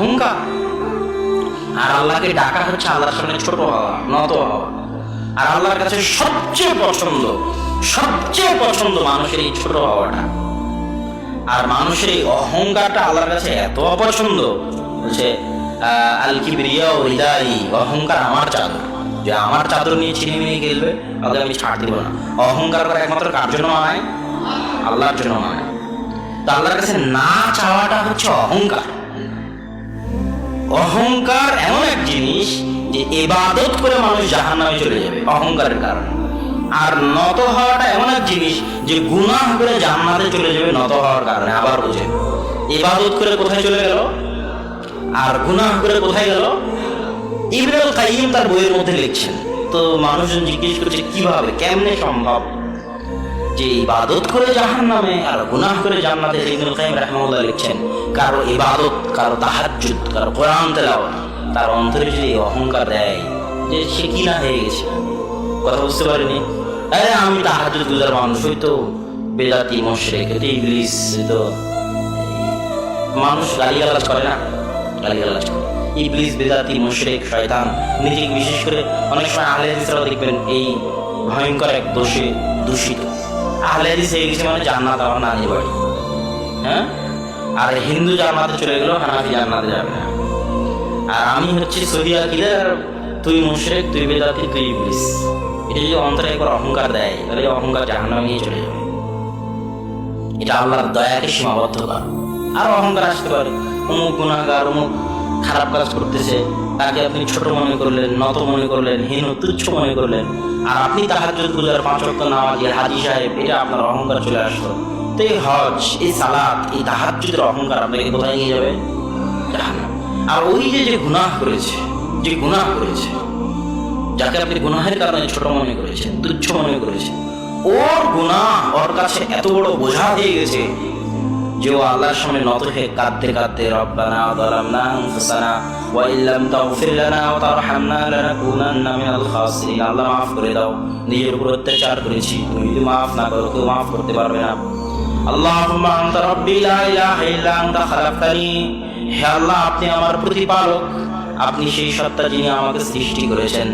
অহংকার আর আল্লাহকে ডাকা হচ্ছে আল্লাহর সামনে ছোট হওয়া নত হওয়া আর আল্লাহর কাছে সবচেয়ে পছন্দ সবচেয়ে পছন্দ মানুষের এই ছোট হওয়াটা আর মানুষের এই অহংকারটা আল্লাহর কাছে এত অপছন্দ বলছে আহ, আল কিবরিয়া ও হৃদয় অহংকার আমার চাদর। যে আমার চাদর নিয়ে ছিনিমিনি খেলবে ওকে আমি ছাড় দিব না। অহংকার করা একমাত্র কার জন্য মানায় আল্লাহর জন্য মানায় তো আল্লাহর কাছে না চাওয়াটা হচ্ছে অহংকার। অহংকার এমন এক জিনিস যে এবাদত করে মানুষ জাহান নামে চলে যাবে, অহংকারের কারণে। আর নত হওয়াটা এমন এক জিনিস যে গুনাহ করে জান্নাতে চলে যাবে নত হওয়ার কারণে, আবার বুঝে। এবাদত করে কোথায় চলে গেল? আর গুনাহ করে কোথায় গেল? ইবনুল কাইয়িম তার বইয়ের মধ্যে লিখছেন। তো মানুষজন জিজ্ঞেস করছে, কীভাবে? কেমনে সম্ভব? যে ইবাদত করে জাহান নামে আর গুনাহ করে জান্নাতে ইবনুল রাহমাহুল্লাহ লিখছেন, কারও ইবাদত, কারও তাহাজ্জুদ, কারও কোরআন তেলাওয়াত, তার অন্তরে যদি অহংকার দেয়, যে সে কি না হয়ে গেছে? কথা বুঝতে পারিনি? আরে আমি তাহাজ্জুদ গুজার মানুষ ওই তো, বেদাতি, মুশরিক এটি ইবলিস তো। মানুষ গালিগালাজ করে না? গালিগালাজ করে। ইবলিস, বেদাতি শয়তান, নিজেকে বিশেষ করে অনেক সময় আহলে দেখবেন, এই ভয়ঙ্কর এক দোষে দূষিত। আহলে মানে জান্নাত আমার নানি বাড়ি। হ্যাঁ? আর হিন্দু জান্নাতে চলে গেল হানাফি জান্নাতে যাবে না। আর আমি হচ্ছে সহি তুই মুশরিক, তুই বেদাতি, তুই ইবলিস। এটা যদি অন্তরে একবার অহংকার দেয়, তাহলে অহংকার জাহান্নামে নিয়ে চলে যাবে। এটা আল্লাহর দয়াকে সীমাবদ্ধ কর। আর অহংকার আসতে পারে। অমুক গুণাগার অমুক খারাপ কাজ করতেছে, তাকে আপনি ছোট মনে করলেন, নত মনে করলেন, হীন তুচ্ছ মনে করলেন, আর আপনি তাহার যদি গুজার পাঁচ অক্ট নামাজি হাজি সাহেব, এটা আপনার অহংকার চলে আসলো। তো এই হজ, এই সালাত, এই তাহাজ্জুদের অহংকার আপনাকে কোথায় নিয়ে যাবে? আর ওই যে যে গুনাহ করেছে, যে গুনাহ করেছে, যাকে আপনি গুনাহের কারণে ছোট মনে করেছেন, তুচ্ছ মনে করেছেন, ওর গুনাহ ওর কাছে এত বড় বোঝা হয়ে গেছে যে আল্লাহর সামনে নত হয়ে কাঁদতে কাঁদতে রব্বানা যালামনা আনফুসানা ওয়া ইল্লাম তাগফির লানা ওয়া তারহামনা লানাকুনান্না মিনাল খাসিরিন। আল্লাহ মাফ করে দাও। নিজের উপর অত্যাচার করেছি। তুমি যদি মাফ না করো, কেউ মাফ করতে পারবে না। আল্লাহুম্মা আনতা রাব্বি লা ইলাহা ইল্লা আনতা খালাকতানি। হে আল্লাহ, আপনি আমার প্রতিপালক। আপনি সেই সত্তা যিনি আমাকে সৃষ্টি করেছেন।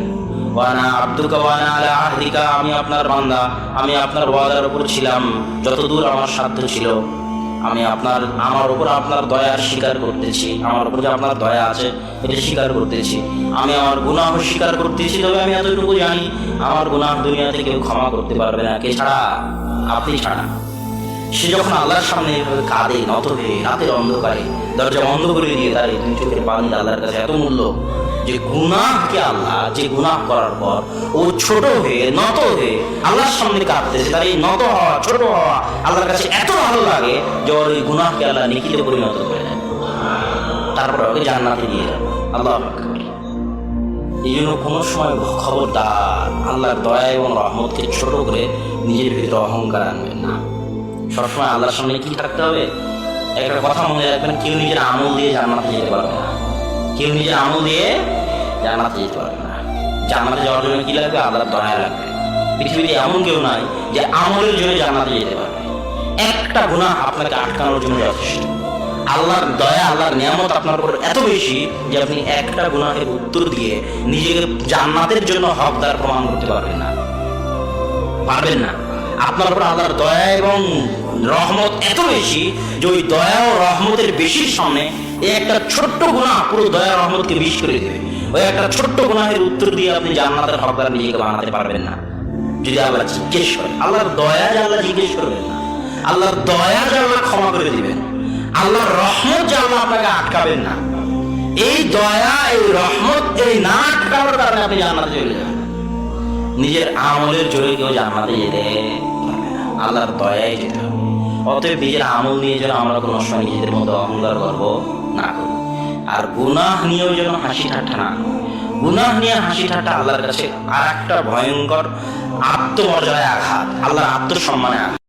ওয়ানা আব্দুকা ওয়ানা আলা আহদিকা আমি আপনার বান্দা। আমি আপনার ওয়াদার উপর ছিলাম। যতদূর আমার সাধ্য ছিল। আমি আপনার, আমার উপর আপনার দয়ার স্বীকার করতেছি। আমার উপর যে আপনার দয়া আছে, এটা স্বীকার করতেছি। আমি আমার গুনাহ স্বীকার করতেছি, তবে আমি এতটুকু জানি, আমার গুনাহ দুনিয়াতে কেউ ক্ষমা করতে পারবে না। কে ছাড়া? আপনি ছাড়া। সে যখন আল্লাহর সামনে কাঁদে, নত হয়ে রাতের অন্ধকারে দরজা বন্ধ করে দিয়ে তার এই দুই চোখের পানি আল্লাহর কাছে এত মূল্য। যে গুনাহকে আল্লাহ যে গুনাহ করার পর ও ছোট হয়ে, নত হয়ে আল্লাহর সামনে কাঁদতেছে, তার এই নত হওয়া, ছোট হওয়া আল্লাহর কাছে এত ভালো লাগে যে ওর ওই গুনাহকে আল্লাহ নিখিতে পরিণত করে দেন। তারপর ওকে জান্নাতে দিয়ে দেন আল্লাহ এই জন্য কোনো সময় খবরদার আল্লাহর দয়া এবং রহমতকে ছোট করে নিজের ভিতরে অহংকার আনবেন না। সবসময় আল্লাহর সামনে কি থাকতে হবে? একটা কথা মনে রাখবেন, কেউ নিজের আমল দিয়ে জান্নাতে যেতে পারবে না। কেউ নিজে আমল দিয়ে জান্নাতে যেতে পারবে না। জান্নাতে যাওয়ার জন্য কি লাগবে? আল্লাহর দয়া লাগবে পৃথিবীতে এমন কেউ নাই যে আমলের জন্য জানাতে যেতে পারবে একটা গুনাহ আপনাকে আটকানোর জন্য যথেষ্ট। আল্লাহর দয়া, আল্লাহর নিয়ামত আপনার উপর এত বেশি যে আপনি একটা গুনাহের উত্তর দিয়ে নিজেকে জান্নাতের জন্য হকদার প্রমাণ করতে পারবেন না। পারবেন না। আপনার উপর আল্লাহর দয়া এবং রহমত এত বেশি যে ওই দয়া ও রহমতের বেশির সামনে এই একটা ছোট্ট গুণা পুরো দয়া রহমতকে বিষ করে দেবে। ওই একটা ছোট্ট গুণাহের উত্তর দিয়ে আপনি জান্নাতের হকদার নিজেকে বানাতে পারবেন না। যদি আল্লাহ জিজ্ঞেস করেন, আল্লাহর দয়া যে আল্লাহ জিজ্ঞেস করবেন না। আল্লাহর দয়া যে আল্লাহ ক্ষমা করে দিবেন। আল্লাহর রহমত যে আল্লাহ আপনাকে আটকাবেন না। এই দয়া, এই রহমত, এই না আটকাবার কারণে আপনি জান্নাতে চলে যাবেন নিজের আমলের জোরে কেউ জান্নাতে যেতে আল্লাহর দয়ায় যেতে হবে। অতএব নিজের আমল নিয়ে যেন আমরা কোনো সময় নিজেদের মধ্যে অহংকার গর্ব না করি। আর গুনাহ নিয়েও যেন হাসি ঠাট্টা না গুনাহ নিয়ে হাসি ঠাট্টা আল্লাহর কাছে আর একটা ভয়ঙ্কর আত্মমর্যাদায় আঘাত, আল্লাহর আত্মসম্মানে আঘাত।